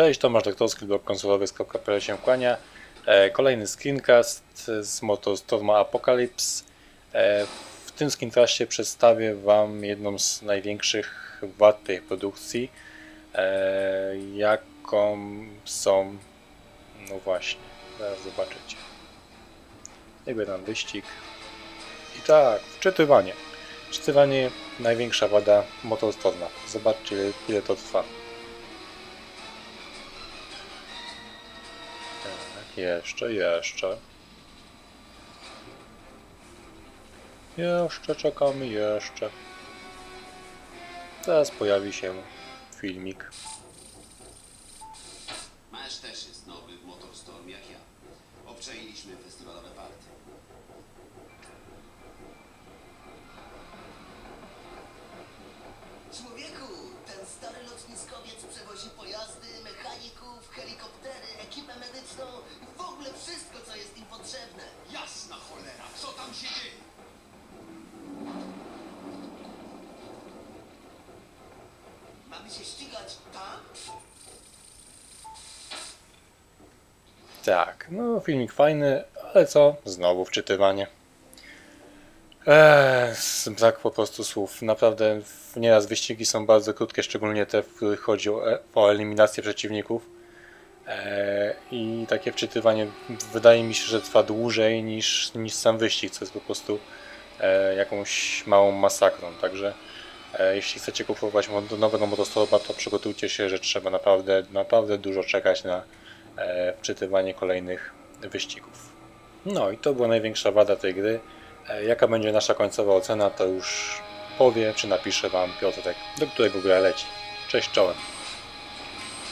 Cześć, Tomasz Doktorski, blog konsolowy.pl się kłania. E, kolejny screencast z Motorstorma Apocalypse. E, w tym screencastie przedstawię Wam jedną z największych wad tej produkcji, e, jaką są... No właśnie, zaraz zobaczycie. Jakby tam wyścig. I tak, wczytywanie. Wczytywanie największa wada Motorstorma. Zobaczcie ile to trwa. Jeszcze, jeszcze. Jeszcze czekamy, jeszcze. Teraz pojawi się filmik. Masz też jest nowy w Motorstorm jak ja. Obczailiśmy festywalowe party. Człowieku, ten stary lotniskowiec przewozi pojazdy, mechaników, helikoptery, ekipę medyczną tam się dzieje? Mamy się ścigać, tak? Tak, no filmik fajny, ale co? Znowu wczytywanie. Eee, brak po prostu słów. Naprawdę nieraz wyścigi są bardzo krótkie, szczególnie te, w których chodzi o, e- o eliminację przeciwników. Eee, I takie wczytywanie wydaje mi się, że trwa dłużej niż, niż sam wyścig, co jest po prostu e, jakąś małą masakrą. Także e, jeśli chcecie kupować nowego motostorma, to przygotujcie się, że trzeba naprawdę, naprawdę dużo czekać na e, wczytywanie kolejnych wyścigów. No i to była największa wada tej gry. E, Jaka będzie nasza końcowa ocena, to już powie, czy napisze Wam Piotrek, do którego gra leci. Cześć, czołem.